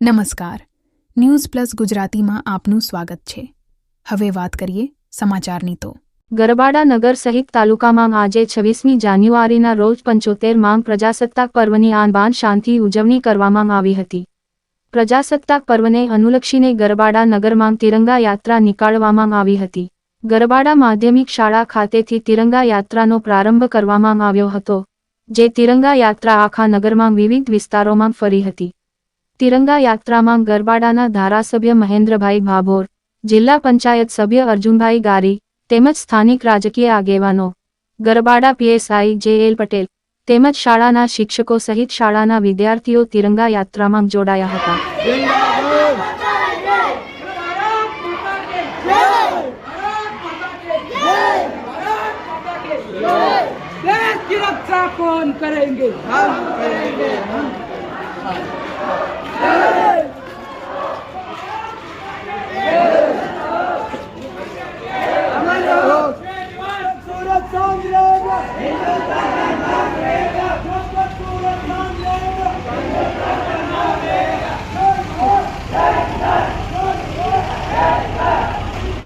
નમસ્કાર. News plus ગુજરાતીમાં આપનું સ્વાગત છે. હવે વાત કરીએ સમાચારની તો. ગરબાડા નગર સહિત તાલુકામાં આજે છવ્વીસમી જાન્યુઆરીના રોજ પંચોતેર માંગ પ્રજાસત્તાક પર્વની આનબાન શાંતિ ઉજવણી કરવામાં આવી હતી. પ્રજાસત્તાક પર્વને અનુલક્ષીને ગરબાડા નગરમાં તિરંગા યાત્રા નીકાળવામાં આવી હતી. ગરબાડા માધ્યમિક શાળા ખાતેથી તિરંગા યાત્રાનો પ્રારંભ કરવામાં આવ્યો હતો, જે તિરંગા યાત્રા આખા નગરમાં વિવિધ વિસ્તારોમાં ફરી હતી. તિરંગા યાત્રામાં ગરબાડાના ધારાસભ્ય મહેન્દ્રભાઈ ભાભોર જિલ્લા પંચાયત સભ્ય અર્જુનભાઈ ગારી તેમજ સ્થાનિક રાજકીય આગેવાનો Garbada PSI J L Patel તેમજ શાળાના શિક્ષકો સહિત શાળાના વિદ્યાર્થીઓ તિરંગા યાત્રામાં જોડાયા હતા देश की रक्षा कौन करेंगे हम करेंगे हम Yeah.